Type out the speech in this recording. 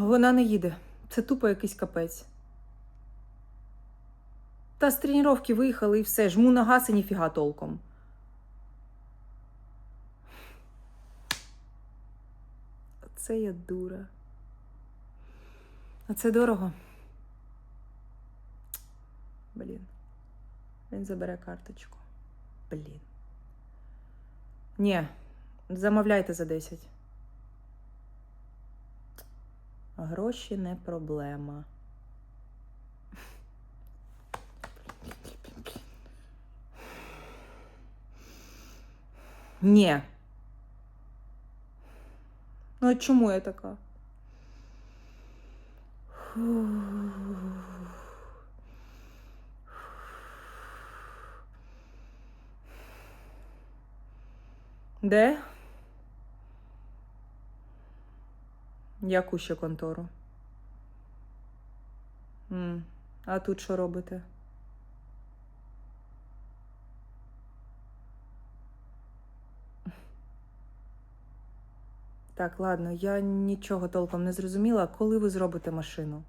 Вона не їде. Це тупо якийсь капець. Та з тренування виїхали і все. Жму на газ і ніфіга толком. Оце я дура. А це дорого. Блін. Він забере карточку. Блін. Ні, замовляйте за 10. Гроші не проблема. Ні. Ну, а чому я така? Де? Яку ще контору? М, А тут що робите? Так, ладно, я нічого толком не зрозуміла. Коли ви зробите машину?